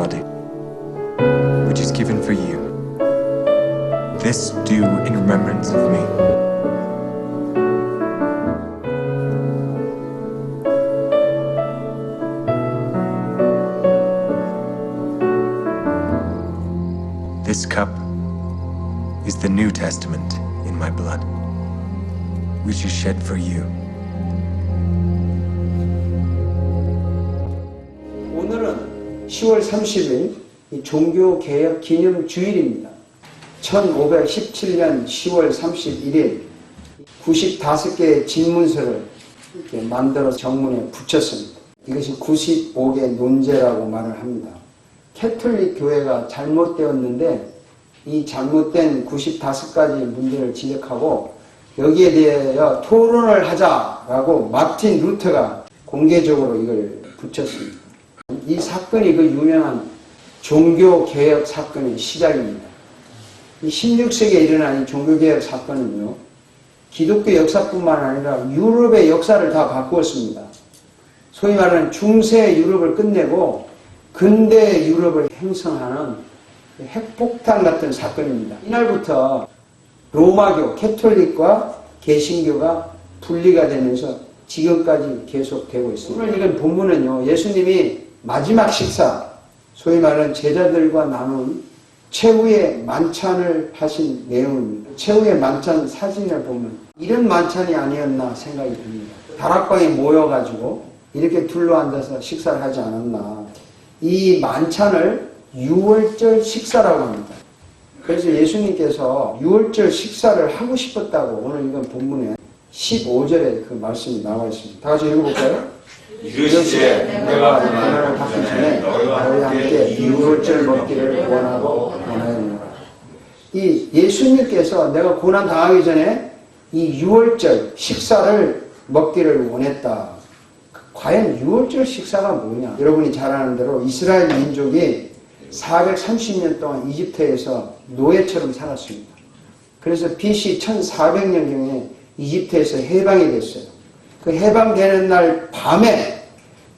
body, which is given for you. This do in remembrance of me. This cup is the New Testament in my blood, which is shed for you. 10월 30일 종교개혁 기념 주일입니다. 1517년 10월 31일 95개의 진문서를 만들어 정문에 붙였습니다. 이것이 95개 논제라고 말을 합니다. 캐톨릭 교회가 잘못되었는데 이 잘못된 95가지 문제를 지적하고 여기에 대하여 토론을 하자라고 마틴 루터가 공개적으로 이걸 붙였습니다. 이 사건이 그 유명한 종교개혁 사건의 시작입니다. 이 16세기에 일어난 이 종교개혁 사건은요, 기독교 역사뿐만 아니라 유럽의 역사를 다 바꾸었습니다. 소위 말하는 중세 유럽을 끝내고 근대 유럽을 형성하는 핵폭탄 같은 사건입니다. 이날부터 로마교, 캐톨릭과 개신교가 분리가 되면서 지금까지 계속되고 있습니다. 오늘 이건 본문은요, 예수님이 마지막 식사, 소위 말하는 제자들과 나눈 최후의 만찬을 하신 내용입니다. 최후의 만찬 사진을 보면 이런 만찬이 아니었나 생각이 듭니다. 다락방에 모여가지고 이렇게 둘러 앉아서 식사를 하지 않았나. 이 만찬을 6월절 식사라고 합니다. 그래서 예수님께서 6월절 식사를 하고 싶었다고 오늘 이건 본문에 15절에 그 말씀이 나와 있습니다. 다 같이 읽어볼까요? 이르시되 내가 고난을 받기 전에 너희와 함께 유월절 먹기를 원하고 원하였노라. 이 예수님께서 내가 고난 당하기 전에 이 유월절 식사를 먹기를 원했다. 과연 유월절 식사가 뭐냐? 여러분이 잘 아는 대로 이스라엘 민족이 430년 동안 이집트에서 노예처럼 살았습니다. 그래서 BC 1400년경에 이집트에서 해방이 됐어요. 그 해방되는 날 밤에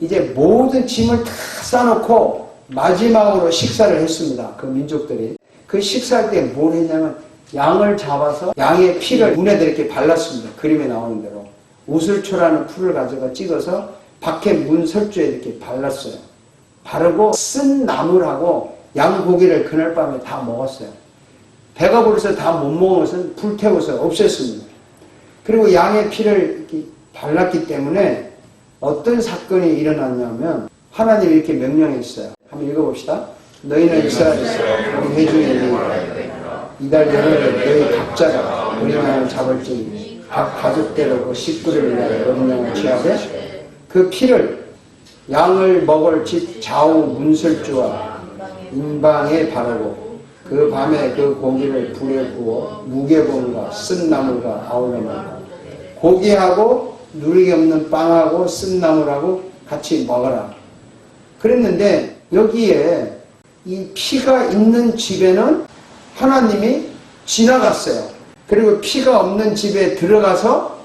이제 모든 짐을 다 싸놓고 마지막으로 식사를 했습니다. 그 민족들이. 그 식사할 때 뭘 했냐면 양을 잡아서 양의 피를 문에다 이렇게 발랐습니다. 그림에 나오는 대로. 우슬초라는 풀을 가져가 찍어서 밖에 문 설주에 이렇게 발랐어요. 바르고 쓴 나물하고 양 고기를 그날 밤에 다 먹었어요. 배가 부르서 다못 것은 불태워서 없앴습니다. 그리고 양의 피를 발랐기 때문에 어떤 사건이 일어났냐면 하나님이 이렇게 명령했어요. 한번 읽어봅시다. 너희는 이스라엘 우리 회중이 이달 내내 너희 각자가 양을 잡을지 각 가족대로 그 식구를 위하여 양을 취하되 그 피를 양을 먹을 집 좌우 문설주와 인방에 바르고 그 밤에 그 고기를 불에 구워 무게봉과 쓴 나물과 아울러 먹고 고기하고 누리기 없는 빵하고 쓴 나물하고 같이 먹어라. 그랬는데 여기에 이 피가 있는 집에는 하나님이 지나갔어요. 그리고 피가 없는 집에 들어가서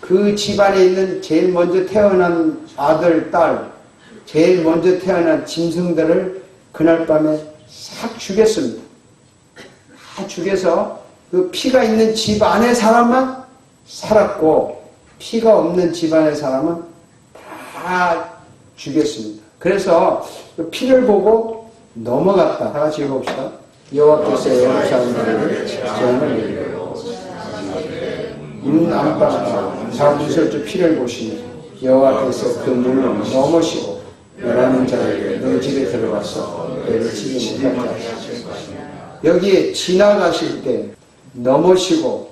그 집안에 있는 제일 먼저 태어난 아들, 딸, 제일 먼저 태어난 짐승들을 그날 밤에 싹 죽였습니다. 다 죽여서 그 피가 있는 집 안에 사람만 살았고 피가 없는 집안의 사람은 다 죽였습니다. 그래서 그 피를 보고 넘어갔다. 다 같이 읽어봅시다. 여호와께서 예루살렘을 저는 이르고 문 안방 자문설주 피를 보시니 여호와께서 그 문을 넘으시고 열하는 자에게 너 집에 들어가서 너를 치지 못하게 여기에 지나가실 때 넘으시고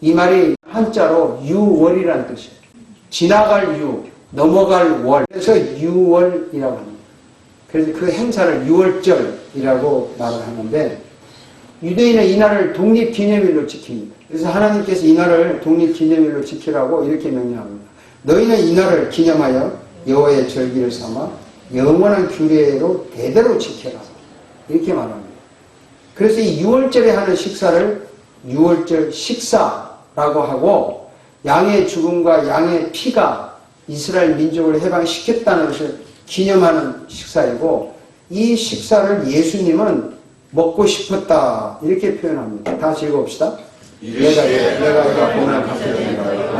이 말이 한자로 유월이라는 뜻이에요. 지나갈 유, 넘어갈 월. 그래서 유월이라고 합니다. 그래서 그 행사를 유월절이라고 말을 하는데 유대인은 이날을 독립기념일로 지킵니다. 그래서 하나님께서 이날을 독립기념일로 지키라고 이렇게 명령합니다. 너희는 이날을 기념하여 여호와의 절기를 삼아 영원한 규례로 대대로 지켜라. 이렇게 말합니다. 그래서 이 6월절에 하는 식사를 6월절 식사 라고 하고 양의 죽음과 양의 피가 이스라엘 민족을 해방시켰다는 것을 기념하는 식사이고 이 식사를 예수님은 먹고 싶었다 이렇게 표현합니다. 다시 읽어봅시다. 내가 내가 된다.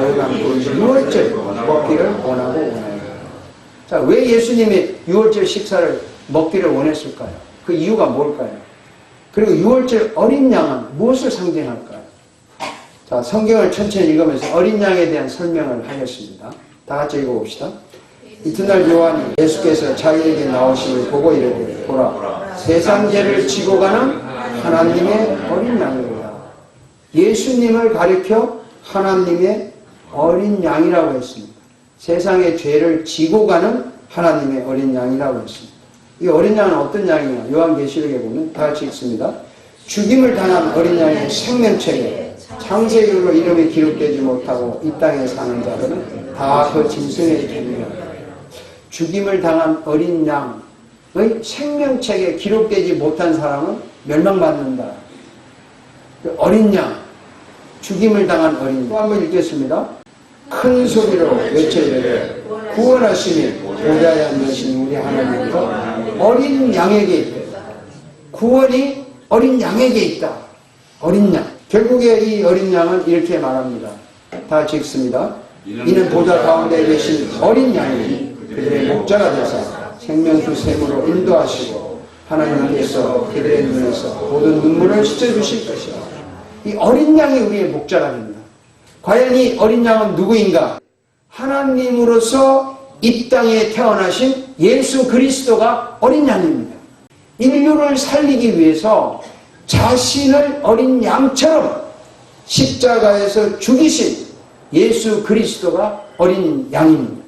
너희가 그 유월절 먹기를 원하고 원하요. 자, 왜 예수님이 유월절 식사를 먹기를 원했을까요? 그 이유가 뭘까요? 그리고 유월절 어린 양은 무엇을 상징할까요? 자, 성경을 천천히 읽으면서 어린 양에 대한 설명을 하겠습니다. 다 같이 읽어봅시다. 이튿날 요한이 예수께서 자기에게 나오심을 보고 이르되 보라 세상 죄를 지고 가는 하나님의 어린 양이로다. 예수님을 가리켜 하나님의 어린 양이라고 했습니다. 세상의 죄를 지고 가는 하나님의 어린 양이라고 했습니다. 이 어린 양은 어떤 양이냐? 요한계시록에 보면 다 같이 읽습니다. 죽임을 당한 어린 양의 생명책에 창세기로 이름이 기록되지 못하고 이 땅에 사는 자들은 다 그 짐승에 이르리라. 죽임을 당한 어린 양의 생명책에 기록되지 못한 사람은 멸망받는다. 그 어린 양, 죽임을 당한 어린 양. 또 한번 읽겠습니다. 큰 소리로 외쳐 이르되 구원하심이 보좌에 앉으신 우리 하나님께서 어린 양에게 있다. 구원이 어린 양에게 있다. 어린 양. 결국에 이 어린 양은 이렇게 말합니다. 다 읽습니다. 이는 보좌 가운데 계신 어린 양이 그들의 목자가 되사 생명수 샘으로 인도하시고 하나님께서 그들의 눈에서 모든 눈물을 씻어주실 것이다. 이 어린 양이 우리의 목자가 됩니다. 과연 이 어린 양은 누구인가? 하나님으로서 이 땅에 태어나신 예수 그리스도가 어린 양입니다. 인류를 살리기 위해서 자신을 어린 양처럼 십자가에서 죽이신 예수 그리스도가 어린 양입니다.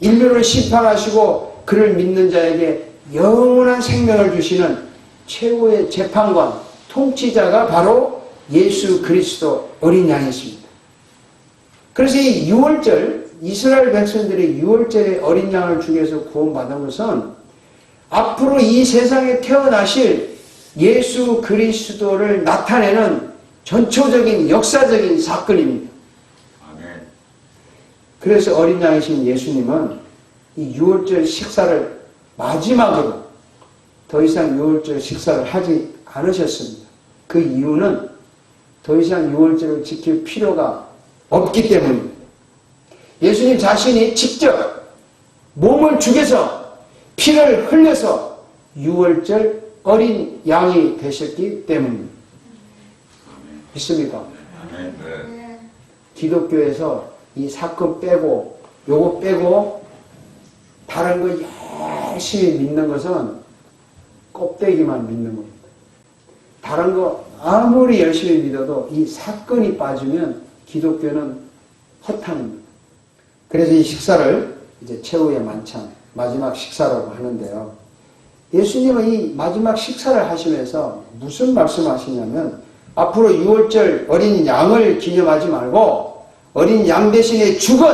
인류를 심판하시고 그를 믿는 자에게 영원한 생명을 주시는 최고의 재판관, 통치자가 바로 예수 그리스도 어린 양이십니다. 그래서 이 6월절, 이스라엘 백성들이 6월절에 어린 양을 죽여서 구원받은 것은 앞으로 이 세상에 태어나실 예수 그리스도를 나타내는 전초적인 역사적인 사건입니다. 아멘. 그래서 어린 양이신 예수님은 이 6월절 식사를 마지막으로 더 이상 6월절 식사를 하지 않으셨습니다. 그 이유는 더 이상 6월절을 지킬 필요가 없기 때문입니다. 예수님 자신이 직접 몸을 죽여서 피를 흘려서 6월절 어린 양이 되셨기 때문입니다. 믿습니까? 네. 기독교에서 이 사건 빼고 요거 빼고 다른 거 열심히 믿는 것은 껍데기만 믿는 겁니다. 다른 거 아무리 열심히 믿어도 이 사건이 빠지면 기독교는 허탕입니다. 그래서 이 식사를 이제 최후의 만찬 마지막 식사라고 하는데요. 예수님은 이 마지막 식사를 하시면서 무슨 말씀하시냐면 앞으로 6월절 어린 양을 기념하지 말고 어린 양 대신에 죽은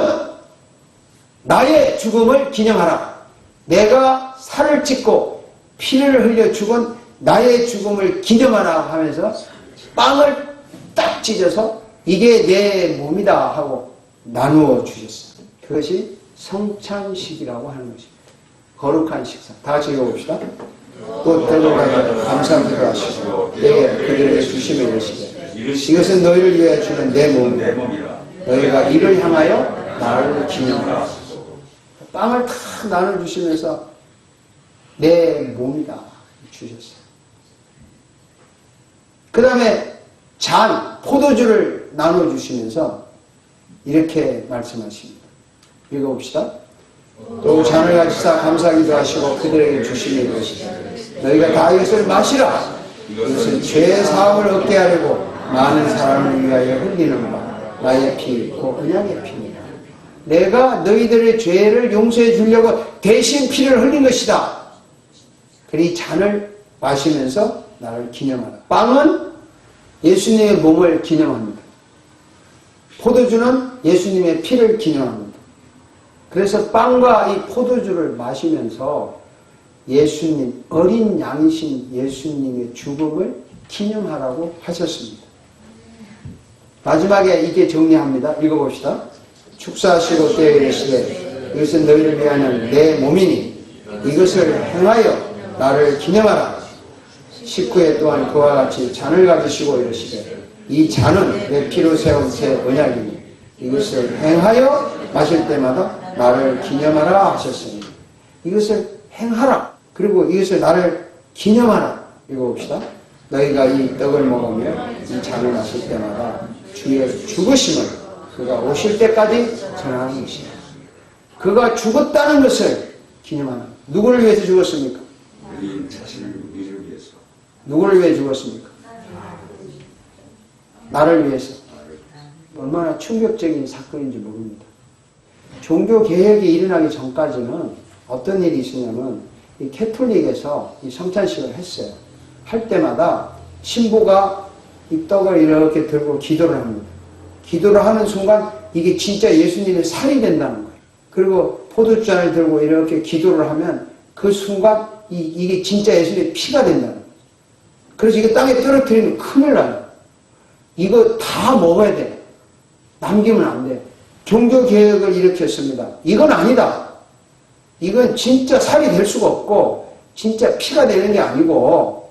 나의 죽음을 기념하라. 내가 살을 찢고 피를 흘려 죽은 나의 죽음을 기념하라 하면서 빵을 딱 찢어서 이게 내 몸이다 하고 나누어 주셨어요. 그것이 성찬식이라고 하는 것입니다. 거룩한 식사. 다 읽어봅시다. 또 들어가서 감사기도 하시고 내게 그들에게 주심을 이르시되 이것은 너희를 위하여 주는. 내 몸이라. 너희가 이를 향하여 나를 기념하라. 빵을 다 나눠주시면서 내 몸이다 주셨어요. 그 다음에 잔, 포도주를 나눠주시면서 이렇게 말씀하십니다. 읽어봅시다. 또 잔을 가지사 감사기도 하시고 그들에게 주시니 이것이다. 너희가 다 이것을 마시라. 이것은 죄 사함을 얻게 하려고 많은 사람을 위하여 흘리는 바 나의 피, 곧 언약의 피니라. 내가 너희들의 죄를 용서해 주려고 대신 피를 흘린 것이다. 그리 잔을 마시면서 나를 기념하라. 빵은 예수님의 몸을 기념합니다. 포도주는 예수님의 피를 기념합니다. 그래서 빵과 이 포도주를 마시면서 예수님, 어린 양이신 예수님의 죽음을 기념하라고 하셨습니다. 마지막에 이게 정리합니다. 읽어봅시다. 축사하시고 때에 이르시되 이것은 너희를 위하는 내 몸이니 이것을 행하여 나를 기념하라. 19회 또한 그와 같이 잔을 가지시고 이르시되 이 잔은 내 피로 세운 새 언약이니 이것을 행하여 마실 때마다 나를 기념하라 하셨으니 이것을 행하라. 그리고 이것을 나를 기념하라. 읽어봅시다. 너희가 이 떡을 먹으며 이 잔을 마실 때마다 주의 죽으심을 그가 오실 때까지 전하는 것이다. 그가 죽었다는 것을 기념하는 누구를 위해서 죽었습니까? 우리 자신을 우리를 위해서. 누구를 위해 죽었습니까? 나를 위해서. 얼마나 충격적인 사건인지 모릅니다. 종교 개혁이 일어나기 전까지는 어떤 일이 있었냐면 이 캐톨릭에서 이 성찬식을 했어요. 할 때마다 신부가 이 떡을 이렇게 들고 기도를 합니다. 기도를 하는 순간 이게 진짜 예수님의 살이 된다는 거예요. 그리고 포도잔을 들고 이렇게 기도를 하면 그 순간 이, 이게 진짜 예수님의 피가 된다는 거예요. 그래서 이거 땅에 떨어뜨리면 큰일 나요. 이거 다 먹어야 돼. 남기면 안 돼. 종교 개혁을 일으켰습니다. 이건 아니다. 이건 진짜 살이 될 수가 없고 진짜 피가 되는 게 아니고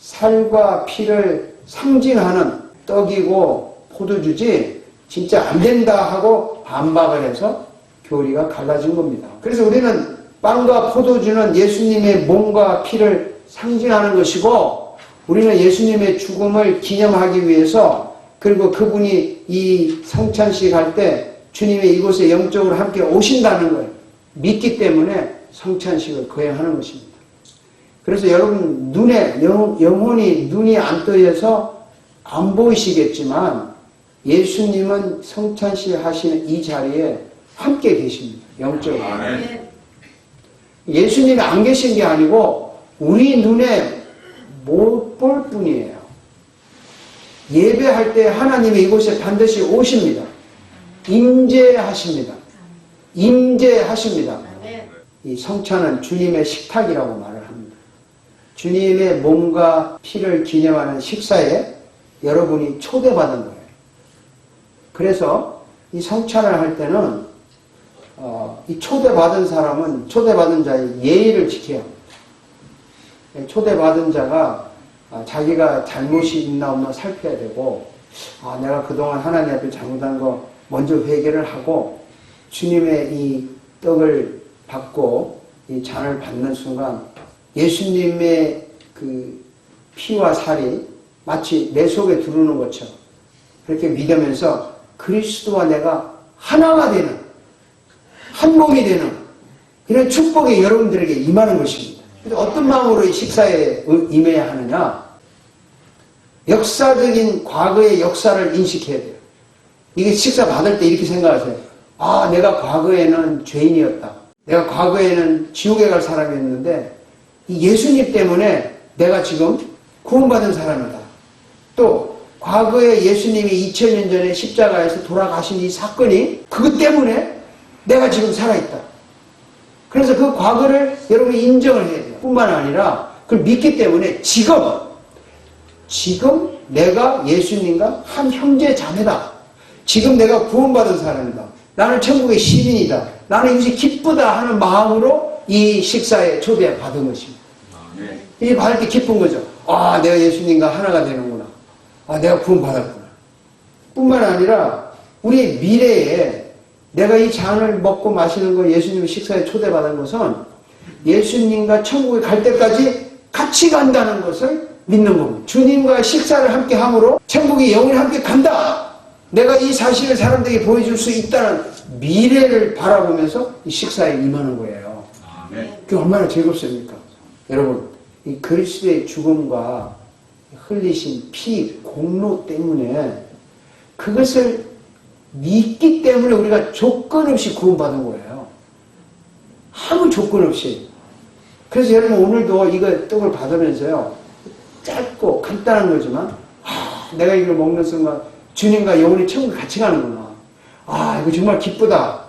살과 피를 상징하는 떡이고 포도주지 진짜 안 된다 하고 반박을 해서 교리가 갈라진 겁니다. 그래서 우리는 빵과 포도주는 예수님의 몸과 피를 상징하는 것이고 우리는 예수님의 죽음을 기념하기 위해서 그리고 그분이 이 성찬식 할 때 주님의 이곳에 영적으로 함께 오신다는 걸 믿기 때문에 성찬식을 거행하는 것입니다. 그래서 여러분 눈에 영, 영혼이 눈이 안 떠여서 안 보이시겠지만 예수님은 성찬식 하시는 이 자리에 함께 계십니다. 영적으로. 아멘. 예수님이 안 계신 게 아니고 우리 눈에 못 볼 뿐이에요. 예배할 때 하나님이 이곳에 반드시 오십니다. 임재하십니다. 임재하십니다. 이 성찬은 주님의 식탁이라고 말을 합니다. 주님의 몸과 피를 기념하는 식사에 여러분이 초대받은 거예요. 그래서 이 성찬을 할 때는 어, 이 초대받은 사람은 초대받은 자의 예의를 지켜야 합니다. 초대받은 자가 아, 자기가 잘못이 있나 없나 살펴야 되고 아, 내가 그동안 하나님 앞에 잘못한 거 먼저 회개를 하고 주님의 이 떡을 받고 이 잔을 받는 순간 예수님의 그 피와 살이 마치 내 속에 들어오는 것처럼 그렇게 믿으면서 그리스도와 내가 하나가 되는 한 몸이 되는 이런 축복이 여러분들에게 임하는 것입니다. 근데 어떤 마음으로 이 식사에 임해야 하느냐? 역사적인 과거의 역사를 인식해야 돼요. 이게 식사 받을 때 이렇게 생각하세요. 아, 내가 과거에는 죄인이었다. 내가 과거에는 지옥에 갈 사람이었는데 이 예수님 때문에 내가 지금 구원받은 사람이다. 또 과거에 예수님이 2000년 전에 십자가에서 돌아가신 이 사건이 그것 때문에 내가 지금 살아있다. 그래서 그 과거를 여러분이 인정을 해야 돼요. 뿐만 아니라 그걸 믿기 때문에 지금, 지금 내가 예수님과 한 형제 자매다. 지금 내가 구원받은 사람이다. 나는 천국의 시민이다. 나는 이것이 기쁘다 하는 마음으로 이 식사에 초대받은 것입니다. 이게 받을 때 기쁜 거죠. 아, 내가 예수님과 하나가 되는구나. 아, 내가 구원받았구나. 뿐만 아니라 우리 미래에 내가 이 잔을 먹고 마시는 거 예수님 식사에 초대받은 것은 예수님과 천국에 갈 때까지 같이 간다는 것을 믿는 겁니다. 주님과 식사를 함께 함으로 천국에 영원히 함께 간다. 내가 이 사실을 사람들에게 보여줄 수 있다는 미래를 바라보면서 이 식사에 임하는 거예요. 그게 얼마나 즐겁습니까? 여러분, 이 그리스도의 죽음과 흘리신 피, 공로 때문에 그것을 믿기 때문에 우리가 조건 없이 구원받은 거예요. 아무 조건 없이. 그래서 여러분 오늘도 이거 떡을 받으면서요. 짧고 간단한 거지만 아, 내가 이걸 먹는 순간 주님과 영원히 천국 같이 가는구나. 아, 이거 정말 기쁘다.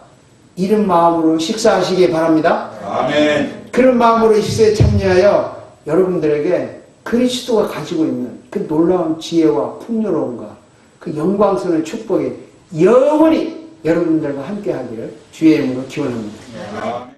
이런 마음으로 식사하시기 바랍니다. 아멘. 그런 마음으로 이 식사에 참여하여 여러분들에게 그리스도가 가지고 있는 그 놀라운 지혜와 풍요로움과 그 영광스러운 축복이 영원히 여러분들과 함께 하기를 주의 이름으로 기원합니다.